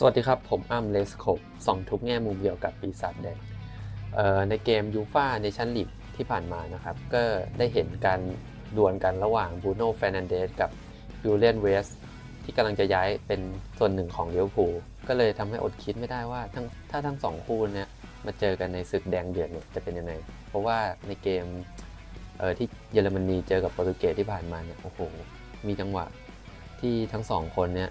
สวัสดีครับ ผมอ้ำเลสโคปส่องทุกแง่มุมเกี่ยวกับปีศาจแดงในเกมยูฟาในชั้นลีกที่ผ่านมานะครับ ก็ได้เห็นการดวลกันระหว่างบูโน่เฟรนันเดสกับยูเลียนเวสที่กำลังจะย้ายเป็นส่วนหนึ่งของเลิเวพูก็เลยทำให้อดคิดไม่ได้ว่าทั้งถ้าทั้งสองคู่เนี้ยมาเจอกันในศึกแดงเดือดเนี่ยจะเป็นยังไง เพราะว่าในเกมเออที่เยอรมนีเจอกับโปรตุเกสที่ผ่านมาเนี่ยโอ้โหมีจังหวะที่ทั้งสองคนเนี่ย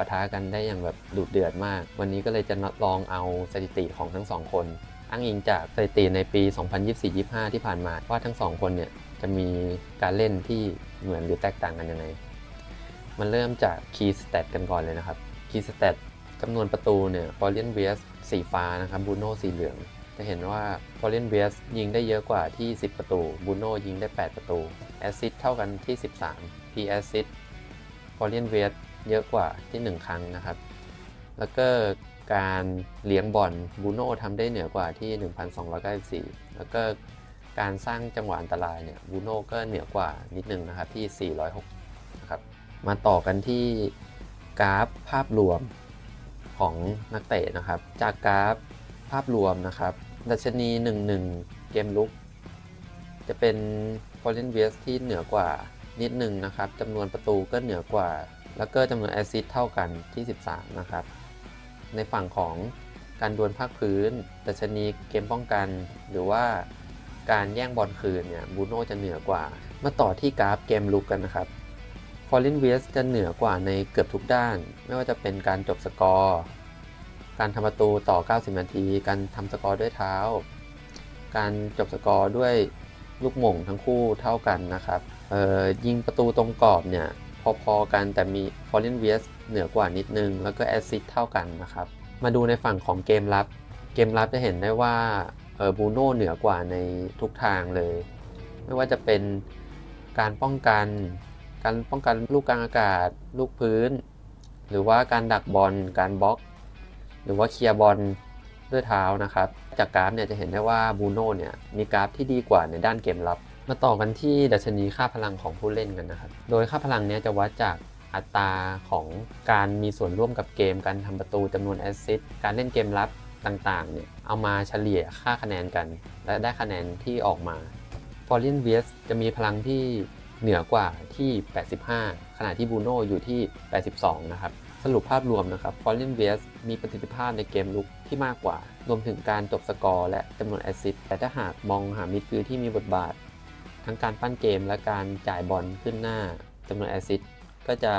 ปะทะกันได้อย่างแบบดุเดือดมาก วันนี้ก็เลยจะลองเอาสถิติของทั้งสองคน อ้างอิงจากสถิติในปี 2024-25 ที่ผ่านมาว่าทั้งสองคนเนี่ยจะมีการเล่นที่เหมือนหรือแตกต่างกันยังไง มันเริ่มจากคีย์สเตตกันก่อนเลยนะครับคีย์สเตตจำนวนประตูเนี่ยฟอร์เรนเวสสีฟ้านะครับบูโน่สีเหลือง จะเห็นว่าฟอร์เรนเวียสยิงได้เยอะกว่าที่ 10 ประตูบูโน่ยิงได้ 8 ประตูแอสซิสเท่ากันที่ 13 P แอสซิสฟอร์เรน เยอะกว่าที่ 1 ครั้งนะครับ แล้วก็การเลี้ยงบอลบูโน่ทำได้เหนือกว่าที่ 1,294 แล้วก็การสร้างจังหวะอันตรายเนี่ยบูโน่ก็เหนือกว่านิดนึงนะครับที่ 406นะครับมาต่อกันที่กราฟภาพรวมของนักเตะนะครับ จากกราฟภาพรวมนะครับ ดัชนี 1-1 เกมลุก จะเป็น f o r e n v i e s ที่เหนือกว่านิดนึงนะครับจำนวนประตูก็เหนือกว่า แล้วก็จำนวนแอซิสต์เท่ากันที่ 13 นะครับ ในฝั่งของการดวลภาคพื้นดัชนีเกมป้องกัน หรือว่าการแย่งบอลคืนเนี่ยบูโน่จะเหนือกว่า มาต่อที่กราฟเกมลุกกันนะครับฟอร์ลินเวสจะเหนือกว่าในเกือบทุกด้าน ไม่ว่าจะเป็นการจบสกอร์ การทำประตูต่อ 90 นาที การทำสกอร์ด้วยเท้า การจบสกอร์ด้วยลูกหม่งทั้งคู่เท่ากันนะครับเออยิงประตูตรงกรอบเนี่ย พอๆกันแต่มี f o r e n v s เหนือกว่านิดนึง แล้วก็แอสซิสเท่ากันนะครับ มาดูในฝั่งของเกมรับ เกมรับจะเห็นได้ว่าเออบูโน่เหนือกว่าในทุกทางเลย ไม่ว่าจะเป็นการป้องกัน การป้องกันลูกกลางอากาศ ลูกพื้น หรือว่าการดักบอล การบล็อก หรือว่าเคลียร์บอลด้วยเท้านะครับ จากกราฟเนี่ยจะเห็นได้ว่าบูโน่เนี่ยมีกราฟที่ดีกว่าในด้านเกมรับ มาต่อกันที่ดัชนีค่าพลังของผู้เล่นกันนะครับ โดยค่าพลังเนี้ยจะวัดจากอัตราของการมีส่วนร่วมกับเกม การทำประตูจำนวนแอสซิสต์ การเล่นเกมรับต่างๆ เนี่ย เอามาเฉลี่ยค่าคะแนนกัน และได้คะแนนที่ออกมา f o r e n v i e s จะมีพลังที่เหนือกว่าที่ 85 ขณะที่บูโน่อยู่ที่ 82 นะครับ สรุปภาพรวมนะครับ f o r e n v i e s มีประสิทธิภาพในเกมลุกที่มากกว่า รวมถึงการจบสกอร์และจำนวนแอสซิสต์ แต่ถ้าหากมองหามิดฟิลด์ที่มีบทบาท ทั้งการปั้นเกมและการจ่ายบอลขึ้นหน้าจำนวนแอสซิสก็จะ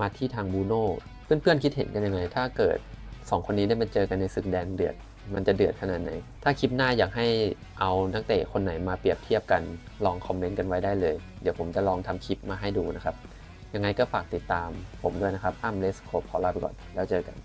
มาที่ทางบูโน่เพื่อนๆคิดเห็นกันยังไง ถ้าเกิด 2 คนนี้ได้มาเจอกันในศึกแดนเดือด มันจะเดือดขนาดไหน ถ้าคลิปหน้าอยากให้เอานักเตะคนไหนมาเปรียบเทียบกันลองคอมเมนต์กันไว้ได้เลย เดี๋ยวผมจะลองทำคลิปมาให้ดูนะครับ ยังไงก็ฝากติดตามผมด้วยนะครับอ้ำเลสโคปขอลาไปก่อนแล้วเจอกัน